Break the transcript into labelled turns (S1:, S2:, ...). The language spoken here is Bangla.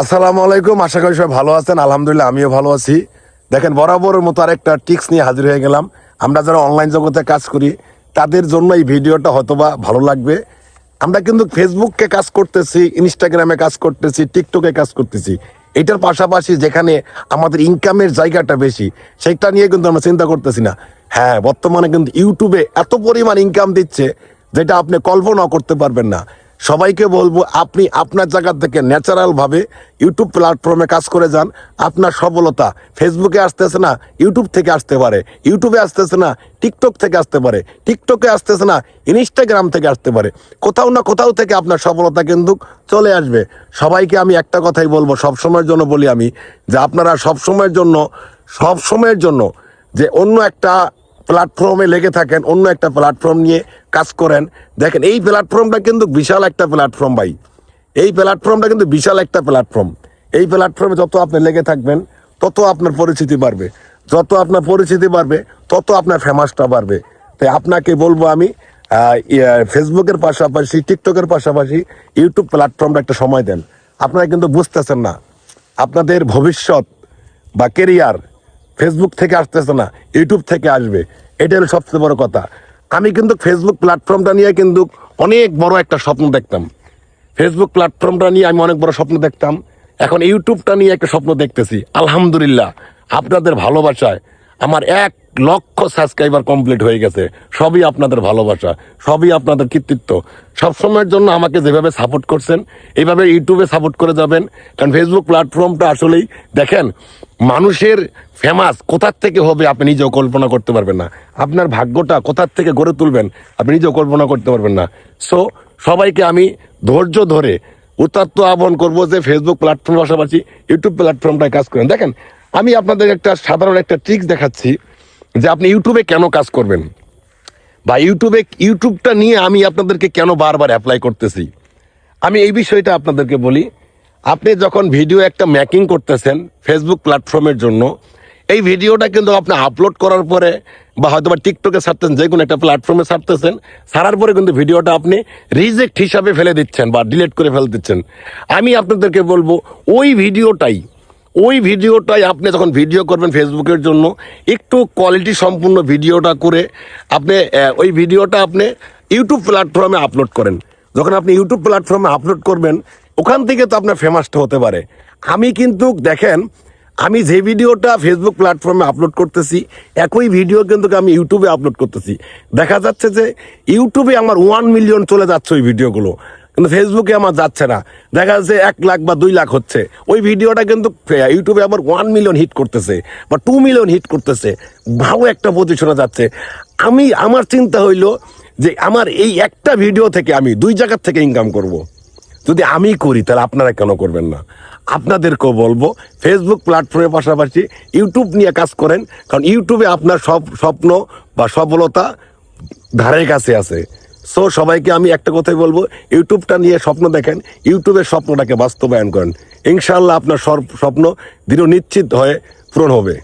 S1: আসসালামু আলাইকুম, আশা করি সবাই ভালো আছেন। আলহামদুলিল্লাহ, আমিও ভালো আছি। দেখেন, বরাবরের মতো আরেকটা টিক্স নিয়ে হাজির হয়ে গেলাম। আমরা যারা অনলাইন জগতে কাজ করি, তাদের জন্য এই ভিডিওটা হয়তোবা ভালো লাগবে। আমরা কিন্তু ফেসবুককে কাজ করতেছি ইনস্টাগ্রামে কাজ করতেছি টিকটকে কাজ করতেছি। এটার পাশাপাশি যেখানে আমাদের ইনকামের জায়গাটা বেশি সেটা নিয়ে কিন্তু আমরা চিন্তা করতেছি না। হ্যাঁ বর্তমানে কিন্তু ইউটিউবে এত পরিমাণ ইনকাম দিচ্ছে, যেটা আপনি কল্পনাও করতে পারবেন না। সবাইকে বলব, আপনি আপনার জায়গা থেকে ন্যাচারাল ভাবে ইউটিউব প্ল্যাটফর্মে কাজ করে যান। আপনার সফলতা ফেসবুকে আসতেছে না ইউটিউব থেকে আসতে পারে। ইউটিউবে আসতেছে না টিকটক থেকে আসতে পারে। টিকটকে আসতেছে না ইনস্টাগ্রাম থেকে আসতে পারে। কোথাও না কোথাও থেকে আপনার সফলতা কিন্তু চলে আসবে। সবাইকে আমি একটা কথাই বলব সব সময়ের জন্য বলি আমি যে আপনারা সব সময়ের জন্য সব সময়ের জন্য যে অন্য একটা প্ল্যাটফর্মে লেগে থাকেন, অন্য একটা প্ল্যাটফর্ম নিয়ে কাজ করেন। দেখেন, এই প্ল্যাটফর্মটা কিন্তু বিশাল একটা প্ল্যাটফর্ম ভাই। এই প্ল্যাটফর্মটা কিন্তু বিশাল একটা প্ল্যাটফর্ম। এই প্ল্যাটফর্মে যত আপনি লেগে থাকবেন, তত আপনার পরিচিতি বাড়বে। যত আপনার পরিচিতি বাড়বে, তত আপনার ফেমাসটা বাড়বে। তাই আপনাকে বলব আমি ফেসবুকের পাশাপাশি টিকটকের পাশাপাশি ইউটিউব প্ল্যাটফর্মটা একটা সময় দেন। আপনারা কিন্তু বুঝতেছেন না, আপনাদের ভবিষ্যৎ বা কেরিয়ার ফেসবুক থেকে আসতেছে না ইউটিউব থেকে আসবে। এটা হলো সবচেয়ে বড় কথা। আমি কিন্তু ফেসবুক প্ল্যাটফর্মটা নিয়ে কিন্তু অনেক বড় একটা স্বপ্ন দেখতাম। ফেসবুক প্ল্যাটফর্মটা নিয়ে আমি অনেক বড় স্বপ্ন দেখতাম। এখন ইউটিউবটা নিয়ে একটা স্বপ্ন দেখতেছি। আলহামদুলিল্লাহ, আপনাদের ভালোবাসায় আমার এক লক্ষ সাবস্ক্রাইবার কমপ্লিট হয়ে গেছে। সবই আপনাদের ভালোবাসা, সবই আপনাদের কৃতিত্ব। সবসময়ের জন্য আমাকে যেভাবে সাপোর্ট করছেন এইভাবে ইউটিউবে সাপোর্ট করে যাবেন। কারণ ফেসবুক প্ল্যাটফর্মটা আসলেই, দেখেন মানুষের ফেমাস কোথার থেকে হবে আপনি নিজেও কল্পনা করতে পারবেন না। আপনার ভাগ্যটা কোথার থেকে গড়ে তুলবেন আপনি নিজেও কল্পনা করতে পারবেন না। সো সবাইকে আমি ধৈর্য ধরে উত্তাত্ত আহ্বান করব যে ফেসবুক প্ল্যাটফর্ম পাশাপাশি ইউটিউব প্ল্যাটফর্মটায় কাজ করেন। দেখেন, আমি আপনাদের একটা সাধারণ একটা ট্রিক্স দেখাচ্ছি যে আপনি ইউটিউবে কেন কাজ করবেন বা ইউটিউবে ইউটিউবটা নিয়ে আমি আপনাদেরকে কেন বারবার অ্যাপ্লাই করতেছি। আমি এই বিষয়টা আপনাদেরকে বলি আপনি যখন ভিডিও একটা মেকিং করতেছেন ফেসবুক প্ল্যাটফর্মের জন্য, এই ভিডিওটা কিন্তু আপনি আপলোড করার পরে বা হয়তো বা টিকটকে ছাড়তেন যে কোনো একটা প্ল্যাটফর্মে ছাড়তেছেন, ছাড়ার পরে কিন্তু ভিডিওটা আপনি রিজেক্ট হিসাবে ফেলে দিচ্ছেন বা ডিলিট করে ফেলে দিচ্ছেন। আমি আপনাদেরকে বলব, ওই ভিডিওটাই ওই ভিডিওটাই আপনি যখন ভিডিও করবেন ফেসবুকের জন্য, একটু কোয়ালিটি সম্পূর্ণ ভিডিওটা করে আপনি ওই ভিডিওটা আপনি ইউটিউব প্ল্যাটফর্মে আপলোড করেন। যখন আপনি ইউটিউব প্ল্যাটফর্মে আপলোড করবেন ওখান থেকে তো আপনার ফেমাসটা হতে পারে। আমি কিন্তু, দেখেন, আমি যে ভিডিওটা ফেসবুক প্ল্যাটফর্মে আপলোড করতেছি, একই ভিডিও কিন্তু আমি ইউটিউবে আপলোড করতেছি। দেখা যাচ্ছে যে ইউটিউবে আমার ওয়ান মিলিয়ন চলে যাচ্ছে ওই ভিডিওগুলো কিন্তু ফেসবুকে আমার যাচ্ছে না। দেখা যাচ্ছে এক লাখ বা দুই লাখ হচ্ছে। ওই ভিডিওটা কিন্তু ইউটিউবে আবার ওয়ান মিলিয়ন হিট করতেছে বা টু মিলিয়ন হিট করতেছে। ভালো একটা পজিশনে যাচ্ছে। আমি, আমার চিন্তা হইল যে আমার এই একটা ভিডিও থেকে আমি দুই জায়গার থেকে ইনকাম করব। যদি আমি করি, তাহলে আপনারা কেন করবেন না? আপনাদেরকেও বলব ফেসবুক প্ল্যাটফর্মের পাশাপাশি ইউটিউব নিয়ে কাজ করেন, কারণ ইউটিউবে আপনার সব স্বপ্ন বা সফলতা ধারের কাছে আছে। সো সবাইকে আমি একটা কথাই বলব ইউটিউবটা নিয়ে স্বপ্ন দেখেন ইউটিউবের স্বপ্নটাকে বাস্তবায়ন করেন। ইনশাল্লাহ আপনার সব স্বপ্ন দৃঢ় নিশ্চিত হয়ে পূরণ হবে।